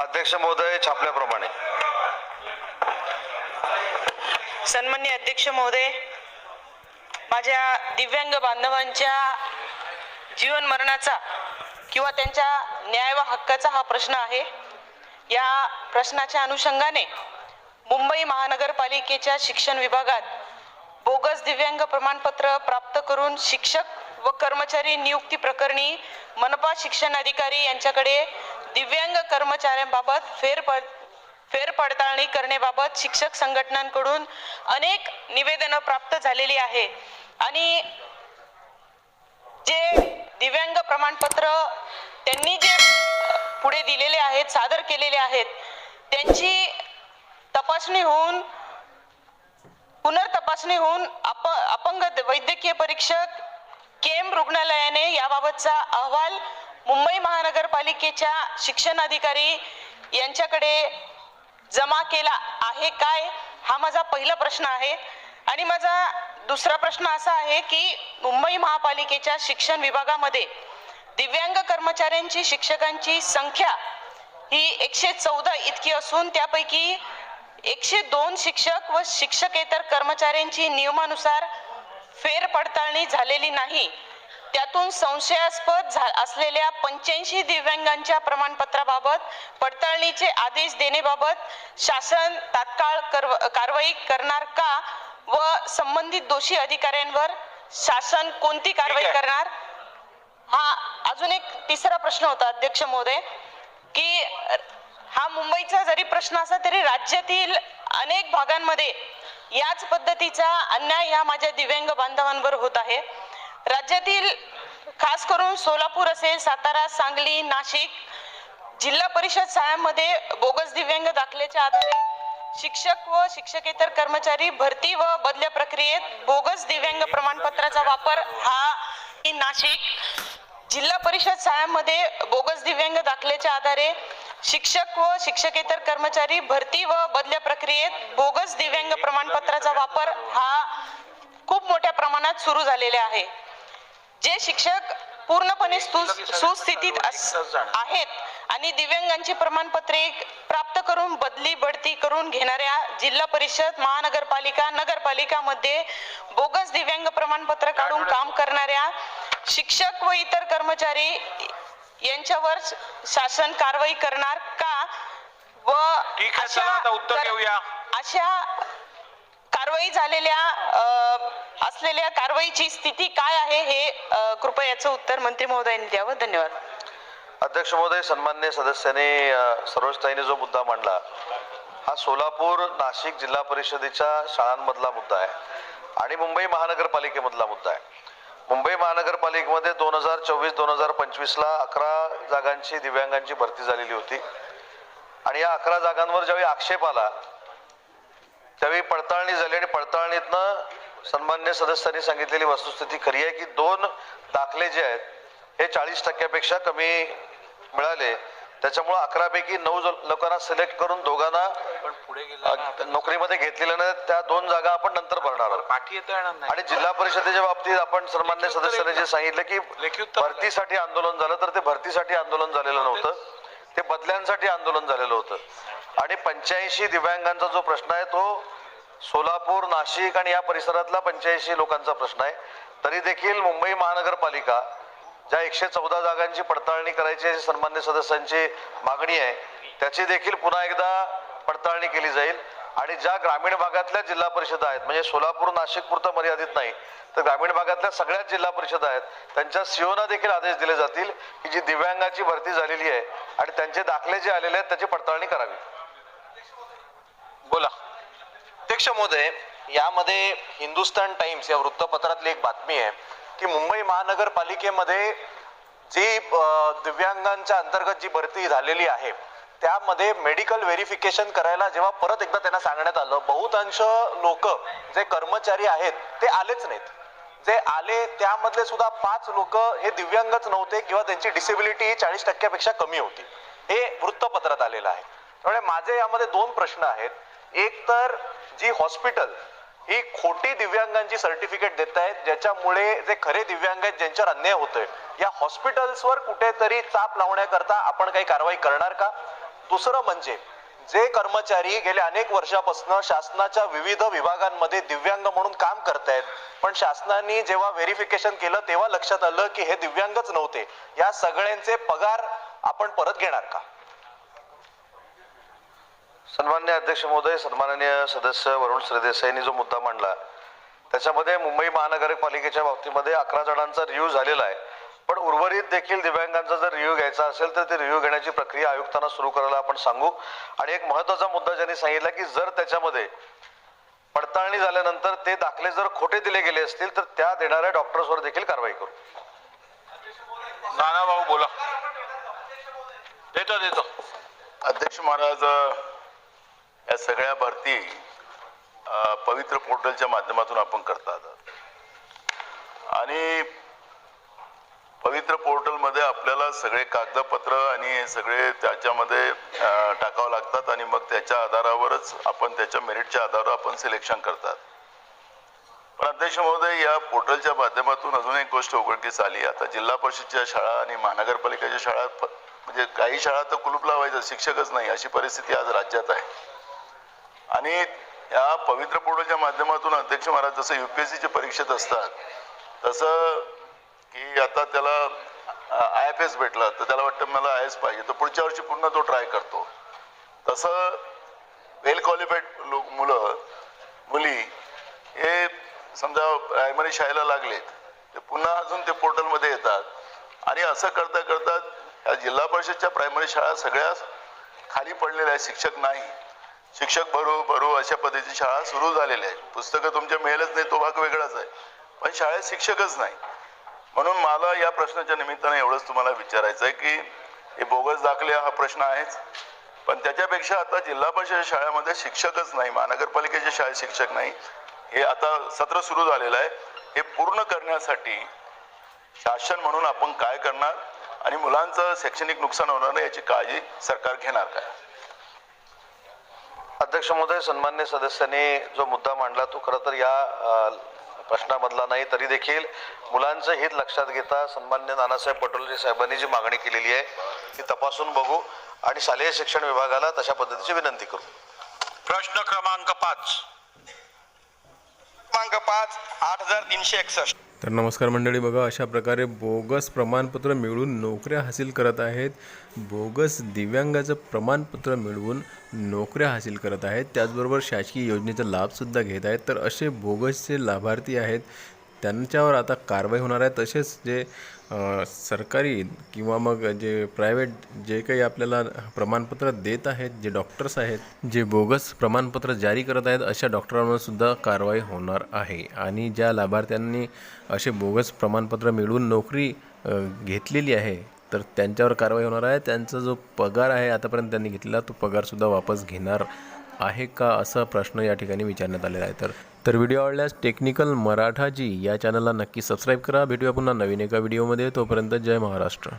अध्यक्ष महोदय छापल्याप्रमाणे. सन्मान्य अध्यक्ष महोदय माझ्या दिव्यांग बांधवांच्या जीवन मरणाचा किंवा त्यांच्या न्याय व हक्काचा हा प्रश्न आहे. या प्रश्नाच्या अनुषंगाने मुंबई महानगरपालिकेच्या शिक्षण विभागात बोगस दिव्यांग प्रमाणपत्र प्राप्त करून शिक्षक व कर्मचारी नियुक्ती प्रकरणी मनपा शिक्षण अधिकारी यांच्याकडे दिव्यांग कर्मचाऱ्यांबाबत फेरपड फेरपडताळणी करण्याबाबत शिक्षक संघटनांकडून अनेक निवेदनं प्राप्त झालेली आहे. आणि जे दिव्यांग प्रमाणपत्र त्यांनी जे पुढे दिलेले आहेत सादर केलेले आहेत त्यांची तपासणी होऊन पुनर्तपासणी होऊन अप अपंग वैद्यकीय परीक्षक केम रुग्णालयाने याबाबतचा अहवाल मुंबई महानगरपालिकेच्या शिक्षण अधिकारी यांच्याकडे जमा केला आहे काय? हा माझा पहिला प्रश्न आहे. आणि माझा दुसरा प्रश्न असा आहे की मुंबई महापालिकेच्या शिक्षण विभागामध्ये दिव्यांग कर्मचाऱ्यांची शिक्षकांची संख्या ही एकशे चौदा इतकी असून त्यापैकी एकशे दोन शिक्षक व शिक्षकेतर कर्मचाऱ्यांची नियमानुसार फेर पडताळणी झालेली नाही. त्यातून संशयास्पद असलेल्या पंच्याऐंशी दिव्यांगांच्या प्रमाणपत्राबाबत पडताळणीचे आदेश देण्याबाबत शासन तात्काळ करव- कारवाई करणार का व संबंधित दोषी अधिकाऱ्यांवर शासन कोणती कारवाई. करणार हा अजून एक तिसरा प्रश्न होता अध्यक्ष महोदय की हा मुंबईचा जरी प्रश्न असला तरी राज्यातील अनेक भागांमध्ये याच पद्धतीचा अन्याय ह्या माझ्या दिव्यांग बांधवांवर होत आहे राज्यातील खास करून सोलापूर असेल सातारा सांगली नाशिक जिल्हा परिषद शाळांमध्ये बोगस दिव्यांग दाखल्याच्या आधारे शिक्षक व शिक्षकेतर कर्मचारी भरती व बदल्या प्रक्रियेत बोगस दिव्यांग प्रमाणपत्राचा वापर हा ही नाशिक जिल्हा परिषद शाळांमध्ये बोगस दिव्यांग दाखल्याच्या आधारे शिक्षक व शिक्षकेतर कर्मचारी भरती व बदल्या प्रक्रियेत बोगस दिव्यांग प्रमाणपत्राचा वापर हा खूप मोठ्या प्रमाणात सुरू झालेला आहे. जे शिक्षक पूर्णपणे सुस्थितीत आहेत आणि दिव्यांगांची प्रमाणपत्रे प्राप्त करून बदली बढती करून घेणाऱ्या जिल्हा परिषद महानगरपालिका नगरपालिकामध्ये बोगस दिव्यांग प्रमाणपत्र काढून काम करणाऱ्या शिक्षक व इतर कर्मचारी यांच्यावर शासन कारवाई करणार का? व अशा कारवाई झालेल्या अ, असलेल्या कारवाईची स्थिती काय आहे हे कृपया याचं उत्तर मंत्री महोदयांनी द्यावं. धन्यवाद. अध्यक्ष महोदय सन्मान्य सदस्यांनी अ, सरोजताईने जो मुद्दा मांडला हा सोलापूर नाशिक जिल्हा परिषदेच्या शाळांमधला मुद्दा आहे आणि मुंबई महानगरपालिकेमधला मुद्दा आहे. मुंबई महानगरपालिकेमध्ये दोन हजार चोवीस दोन हजार पंचवीसला अकरा जागांची दिव्यांगांची भरती झालेली होती. आणि या अकरा जागांवर ज्यावेळी आक्षेप आला त्यावेळी पडताळणी झाली आणि पडताळणीतनं सन्मान्य सदस्यांनी सांगितलेली वस्तुस्थिती खरी आहे की दोन दाखले जे आहेत हे चाळीस टक्क्यापेक्षा कमी मिळाले. त्याच्यामुळे अकरापैकी नऊ लोकांना सिलेक्ट करून दोघांना नोकरीमध्ये घेतलेल्या नाही त्या दोन जागा आपण नंतर भरणार आहोत. आणि जिल्हा परिषदेच्या बाबतीत आपण सन्मान्य सदस्यांनी जे. सांगितलं की भरतीसाठी आंदोलन झालं तर ते भरतीसाठी आंदोलन झालेलं नव्हतं. ते बदल्यांसाठी आंदोलन झालेलं होतं. आणि पंच्याऐंशी दिव्यांगांचा जो प्रश्न आहे तो सोलापूर नाशिक आणि या परिसरातला पंच्याऐंशी लोकांचा प्रश्न आहे. तरी देखील मुंबई महानगरपालिका ज्या एकशे चौदा जागांची पडताळणी करायची अशी सन्मान्य सदस्यांची मागणी आहे त्याची देखील पुन्हा एकदा पडताळणी केली जाईल. आणि ज्या ग्रामीण भागातल्या जिल्हा परिषदा आहेत म्हणजे सोलापूर नाशिक पुरतं मर्यादित नाही तर ग्रामीण भागातल्या सगळ्याच जिल्हा परिषदा आहेत त्यांच्या सीओना देखील आदेश दिले जातील की जी दिव्यांगाची भरती झालेली आहे आणि त्यांचे दाखले जे आलेले आहेत त्याची पडताळणी करावी. बोला. अध्यक्ष महोदय यामध्ये हिंदुस्तान टाइम्स या वृत्तपत्रातली एक बातमी आहे की मुंबई महानगरपालिकेमध्ये जी दिव्यांगांच्या अंतर्गत जी भरती झालेली आहे त्यामध्ये मेडिकल व्हेरिफिकेशन करायला जेव्हा परत एकदा त्यांना सांगण्यात आलं बहुतांश लोक जे कर्मचारी आहेत ते आलेच नाहीत. जे आले त्यामधले सुद्धा पाच लोक हे दिव्यांगच नव्हते किंवा त्यांची डिसेबिलिटी ही चाळीस टक्क्यापेक्षा कमी होती. हे वृत्तपत्रात आलेलं आहे. त्यामुळे माझे यामध्ये दोन प्रश्न आहेत. एक तर जी हॉस्पिटल ही खोटी दिव्यांगांची सर्टिफिकेट देत आहेत ज्याच्यामुळे जे खरे दिव्यांग आहेत ज्यांच्यावर अन्याय होतोय या हॉस्पिटल्सवर कुठेतरी चाप लावण्याकरता आपण काही कारवाई करणार का? दुसरं म्हणजे जे कर्मचारी गेल्या अनेक वर्षापासून शासनाच्या विविध विभागांमध्ये दिव्यांग म्हणून काम करतायत पण शासनाने जेव्हा व्हेरिफिकेशन केलं तेव्हा लक्षात आलं की हे दिव्यांगच नव्हते. या सगळ्यांचे पगार आपण परत घेणार का? सन्मान्य अध्यक्ष महोदय सन्माननीय सदस्य वरुण श्रीदेसाईंनी जो मुद्दा मांडला त्याच्यामध्ये मुंबई महानगरपालिकेच्या बाबतीमध्ये अकरा जणांचा रिव्ह्यू झालेला आहे. पण उर्वरित देखील दिव्यांगांचा जर रिव्ह्यू घ्यायचा असेल तर ते रिव्ह्यू घेण्याची प्रक्रिया आयुक्तांना सुरू करायला आपण सांगू. आणि एक महत्त्वाचा मुद्दा ज्यांनी सांगितला की जर त्याच्यामध्ये पडताळणी झाल्यानंतर ते दाखले जर खोटे दिले गेले असतील तर त्या देणाऱ्या डॉक्टर्सवर देखील कारवाई करू. नाना भाऊ बोला. देतो देतो. अध्यक्ष महाराज या सगळ्या भरती पवित्र पोर्टलच्या माध्यमातून आपण करतात. आणि पवित्र पोर्टलमध्ये आपल्याला सगळे कागदपत्र आणि सगळे त्याच्यामध्ये टाकावं लागतात आणि मग त्याच्या आधारावरच आपण त्याच्या मेरिटच्या आधारावर आपण सिलेक्शन करतात. पण अध्यक्ष महोदय या पोर्टलच्या माध्यमातून अजून एक गोष्ट उघडकीस आली. आता जिल्हा परिषदच्या शाळा आणि महानगरपालिकेच्या शाळा म्हणजे काही शाळा तर कुलूप लावायचं शिक्षकच नाही अशी परिस्थिती आज राज्यात आहे. आणि या पवित्र पोर्टलच्या माध्यमातून अध्यक्ष महाराज जसं यू पी एस सीच्या परीक्षेत असतात तसं की आता त्याला आय एफ एस भेटला तर त्याला वाटतं मला आय एस पाहिजे. तर पुढच्या वर्षी पुन्हा तो ट्राय करतो. तसं वेल क्वालिफाईड लोक मुलं मुली हे समजा प्रायमरी शाळेला लागलेत ते पुन्हा अजून ते पोर्टलमध्ये येतात. आणि असं करता करता ह्या जिल्हा परिषदच्या प्रायमरी शाळा सगळ्या खाली पडलेल्या आहेत शिक्षक नाही. शिक्षक भरू भरू अशा पद्धतीची शाळा सुरू झालेल्या आहेत पुस्तकं तुमच्या मिळेलच नाही तो भाग वेगळाच आहे. पण शाळेत शिक्षकच नाही. म्हणून मला या प्रश्नाच्या निमित्ताने एवढंच तुम्हाला विचारायचं आहे की हे बोगस दाखले हा प्रश्न आहेच. पण त्याच्यापेक्षा आता जिल्हा परिषद शाळेमध्ये शिक्षकच नाही महानगरपालिकेच्या शाळेत शिक्षक नाही. हे आता सत्र सुरू झालेलं आहे. हे पूर्ण करण्यासाठी शासन म्हणून आपण काय करणार आणि मुलांचं शैक्षणिक नुकसान होणार नाही याची काळजी सरकार घेणार काय? अध्यक्ष महोदय सन्मान्य सदस्यांनी जो मुद्दा मांडला तो खरं तर या प्रश्नामधला नाही तरी देखील मुलांचं हित लक्षात घेता सन्मान्य नानासाहेब पटोले साहेबांनी जी मागणी केलेली आहे ती तपासून बघू आणि शालेय शिक्षण विभागाला तशा पद्धतीची विनंती करू. प्रश्न क्रमांक पाच. क्रमांक पाच आठ हजार तीनशे एकसष्ट. तर नमस्कार मंडळी बघा अशा प्रकारे बोगस प्रमाणपत्र मिळवून नोकऱ्या हासिल करत आहेत. बोगस दिव्यांगाचं प्रमाणपत्र मिळवून नोकऱ्या हासिल करत आहेत. त्याचबरोबर शासकीय योजनेचा लाभसुद्धा घेत आहेत. तर असे बोगसचे लाभार्थी आहेत त्यांच्यावर आता कारवाई होणार आहे. तसेच जे सरकारी किंवा मग जे प्रायव्हेट जे काही आपल्याला प्रमाणपत्र देत आहेत जे डॉक्टर्स आहेत जे बोगस प्रमाणपत्र जारी करत आहेत अशा डॉक्टरांवर सुद्धा कारवाई होणार आहे. आणि ज्या लाभार्थ्यांनी असे बोगस प्रमाणपत्र मिळवून नोकरी घेतलेली आहे तर त्यांच्यावर कारवाई होणार आहे. त्यांचा जो पगार आहे आतापर्यंत त्यांनी घेतलेला तो पगारसुद्धा वापस घेणार आहे का असा प्रश्न या ठिकाणी विचारण्यात आलेला आहे. तर तर व्हिडिओ आवडल्यास टेक्निकल मराठाजी या चॅनलला नक्की सबस्क्राईब करा. भेटूया पुन्हा नवीन एका व्हिडिओमध्ये तोपर्यंत जय महाराष्ट्र.